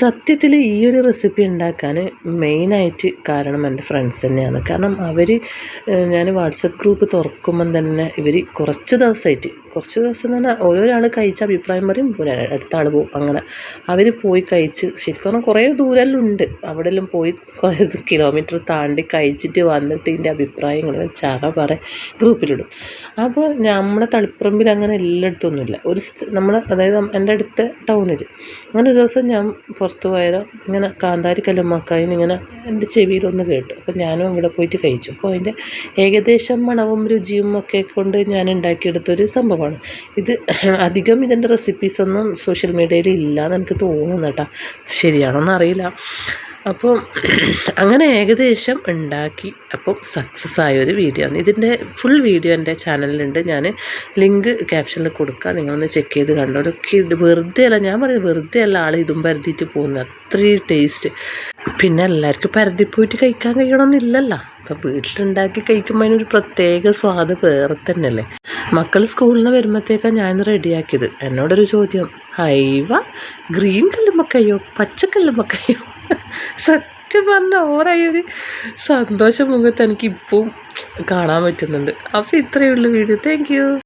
സത്യത്തിൽ ഈ ഒരു റെസിപ്പി ഉണ്ടാക്കാൻ മെയിനായിട്ട് കാരണം എന്റെ ഫ്രണ്ട്സ് തന്നെയാണ്. കാരണം അവർ ഞാൻ വാട്സപ്പ് ഗ്രൂപ്പ് തുറക്കുമ്പം തന്നെ ഇവർ കുറച്ച് ദിവസമായിട്ട് കുറച്ച് ദിവസം എന്ന് പറഞ്ഞാൽ ഓരോരാൾ കഴിച്ച അഭിപ്രായം പറയും അടുത്ത ആൾ പോകും അങ്ങനെ. അവർ പോയി കഴിച്ച് ശരിക്കും പറഞ്ഞാൽ കുറേ ദൂരെല്ലാം ഉണ്ട് അവിടെ എല്ലാം പോയി കുറേ കിലോമീറ്റർ താണ്ടി കഴിച്ചിട്ട് വന്നിട്ട് ഇതിന്റെ അഭിപ്രായങ്ങൾ ചറ പറ ഗ്രൂപ്പിലിടും അപ്പോൾ നമ്മളെ തളിപ്പറമ്പിൽ അങ്ങനെ എല്ലായിടത്തൊന്നുമില്ല ഒരു നമ്മൾ അതായത് എന്റെ അടുത്ത ടൗണിൽ അങ്ങനെ ഒരു ദിവസം ഞാൻ പുറത്ത് പോയതോ ഇങ്ങനെ കാന്താരി കല്ലുമ്മക്കായിന്ന് ഇങ്ങനെ എന്റെ ചെവിയിലൊന്ന് കേട്ടു. അപ്പം ഞാനും അവിടെ പോയിട്ട് കഴിച്ചു. അപ്പോൾ അതിന്റെ ഏകദേശം മണവും രുചിയും ഒക്കെ കൊണ്ട് ഞാൻ ഉണ്ടാക്കിയെടുത്തൊരു സംഭവമാണ്. ഇത് അധികം ഇതിന്റെ റെസിപ്പീസൊന്നും സോഷ്യൽ മീഡിയയിൽ ഇല്ല എന്ന് എനിക്ക് തോന്നുന്നു കേട്ടോ. ശരിയാണോന്ന് അറിയില്ല. അപ്പോൾ അങ്ങനെ ഏകദേശം ഉണ്ടാക്കി. അപ്പം സക്സസ് ആയ ഒരു വീഡിയോ ആണ്. ഇതിന്റെ ഫുൾ വീഡിയോ എന്റെ ചാനലിലുണ്ട് ഞാൻ ലിങ്ക് ക്യാപ്ഷനിൽ കൊടുക്കാം. നിങ്ങളൊന്ന് ചെക്ക് ചെയ്ത് കണ്ടോ? ഒരു വെറുതെ അല്ല ഞാൻ പറയുന്നത് വെറുതെ അല്ല. ആൾ ഇതും പരതിയിട്ട് പോകുന്നത് അത്രയും ടേസ്റ്റ് പിന്നെ എല്ലാവർക്കും പരതി പോയിട്ട് കഴിക്കാൻ കഴിയണമെന്നില്ലല്ലോ അപ്പം വീട്ടിലുണ്ടാക്കി കഴിക്കുമ്പോൾ അതിനൊരു പ്രത്യേക സ്വാദ് വേറെ തന്നെയല്ലേ? മക്കൾ സ്കൂളിൽ നിന്ന് വരുമ്പോഴത്തേക്കാണ് ഞാൻ റെഡിയാക്കിയത് എന്നോടൊരു ചോദ്യം. ഹൈവ ഗ്രീൻ കല്ലുമ്മക്കയ്യോ പച്ചക്കല്ലുമ്മക്കയ്യോ സത്യം പറഞ്ഞ ഓരായ ഒരു സന്തോഷ മുഖത്ത് എനിക്ക് ഇപ്പം കാണാൻ പറ്റുന്നുണ്ട്. അപ്പോൾ ഇത്രയേ ഉള്ളൂ വീഡിയോ താങ്ക്